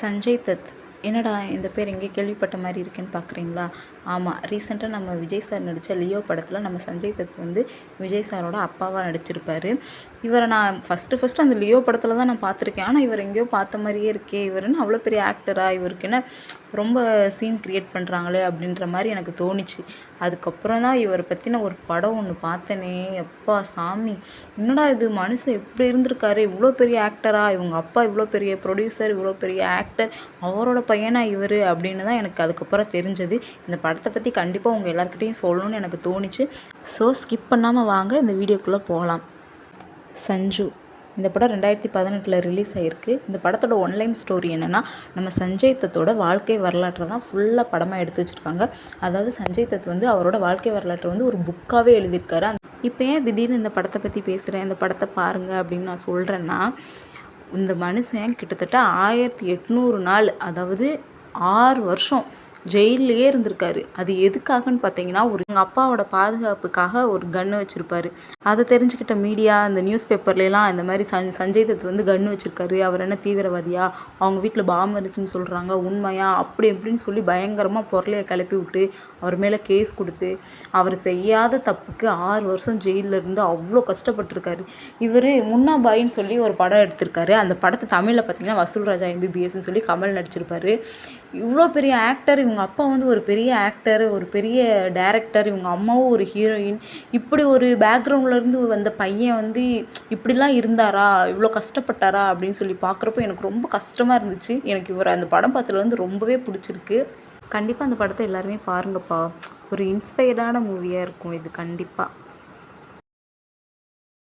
சஞ்சய் தத் என்னடா இந்த பேர் எங்கேயோ கேள்விப்பட்ட மாதிரி இருக்கேன்னு பார்க்குறீங்களா? ஆமாம் ரீசெண்டாக நம்ம விஜய் சார் நடித்த லியோ படத்தில் நம்ம சஞ்சய் தத் வந்து விஜய் சாரோட அப்பாவாக நடிச்சிருப்பார். இவரை நான் ஃபஸ்ட்டு ஃபஸ்ட்டு அந்த லியோ படத்தில் தான் நான் பார்த்துருக்கேன். ஆனால் இவர் எங்கேயோ பார்த்த மாதிரியே இருக்கே இவர் என்ன அவ்வளோ பெரிய ஆக்டராக இவருக்கு என்ன ரொம்ப சீன் க்ரியேட் பண்ணுறாங்களே அப்படின்ற மாதிரி எனக்கு தோணுச்சு. அதுக்கப்புறம் தான் இவரை பற்றின ஒரு படம் ஒன்று பார்த்தனே. அப்பா சாமி என்னடா இது? மனுஷன் எப்படி இருந்திருக்காரு? இவ்வளோ பெரிய ஆக்டராக இவங்க அப்பா இவ்வளோ பெரிய ப்ரொடியூசர் இவ்வளோ பெரிய ஆக்டர் அவரோட பையனா இவர் அப்படின்னு தான் எனக்கு அதுக்கப்புறம் தெரிஞ்சது. இந்த படத்தை பற்றி கண்டிப்பாக உங்கள் எல்லாருக்கிட்டையும் சொல்லணும்னு எனக்கு தோணுச்சு. ஸோ ஸ்கிப் பண்ணாமல் வாங்க. இந்த வீடியோக்குள்ளே போகலாம் சஞ்சு இந்த படம் ரெண்டாயிரத்தி பதினெட்டில் ரிலீஸ் ஆகிருக்கு இந்த படத்தோட ஒன்லைன் ஸ்டோரி என்னென்னா நம்ம சஞ்சய் தத்தோட வாழ்க்கை வரலாற்றை தான் ஃபுல்லாக படமாக எடுத்து வச்சுருக்காங்க. அதாவது சஞ்சய் தத் வந்து அவரோட வாழ்க்கை வரலாற்றை வந்து ஒரு புக்காகவே எழுதியிருக்காரு. இப்போ ஏன் திடீர்னு இந்த படத்தை பற்றி பேசுகிறேன் இந்த படத்தை பாருங்கள் அப்படின்னு நான் சொல்கிறேன்னா இந்த மனுஷன் கிட்டத்தட்ட ஆயிரத்தி எட்நூறு நாள் அதாவது ஆறு வருஷம் ஜெயில்லையே இருந்திருக்காரு. அது எதுக்காகன்னு பார்த்தீங்கன்னா ஒரு எங்கள் அப்பாவோட பாதுகாப்புக்காக ஒரு கன்று வச்சுருப்பாரு. அதை தெரிஞ்சுக்கிட்ட மீடியா இந்த நியூஸ் பேப்பர்லாம் இந்த மாதிரி சஞ் சஞ்சய் தத் வந்து கன்று வச்சுருக்காரு. அவர் என்ன தீவிரவாதியா? அவங்க வீட்டில் பாம்பு இருந்துச்சுன்னு சொல்கிறாங்க உண்மையா? அப்படி இப்படின்னு சொல்லி பயங்கரமாக பொருளையை கிளப்பி விட்டு அவர் மேலே கேஸ் கொடுத்து அவர் செய்யாத தப்புக்கு ஆறு வருஷம் ஜெயிலில் இருந்து அவ்வளோ கஷ்டப்பட்டிருக்காரு. இவர் முன்னா பாயின்னு சொல்லி ஒரு படம் எடுத்திருக்காரு. அந்த படத்தை தமிழில் பார்த்தீங்கன்னா வசூல் ராஜா எம்பிபிஎஸ்ன்னு சொல்லி கமல் நடிச்சிருப்பாரு. இவ்வளோ பெரிய ஆக்டர் இவங்க அப்பா வந்து ஒரு பெரிய ஆக்டர் ஒரு பெரிய டேரக்டர் இவங்க அம்மாவும் ஒரு ஹீரோயின் இப்படி ஒரு பேக்ரவுண்ட்லேருந்து வந்த பையன் வந்து இப்படிலாம் இருந்தாரா? இவ்வளோ கஷ்டப்பட்டாரா? அப்படின்னு சொல்லி பார்க்குறப்போ எனக்கு ரொம்ப கஷ்டமாக இருந்துச்சு. எனக்கு இவர் அந்த படம் பார்த்ததுலேருந்து ரொம்பவே பிடிச்சிருக்கு. கண்டிப்பாக அந்த படத்தை எல்லாருமே பாருங்கப்பா. ஒரு இன்ஸ்பயர்டான மூவியாக இருக்கும் இது கண்டிப்பாக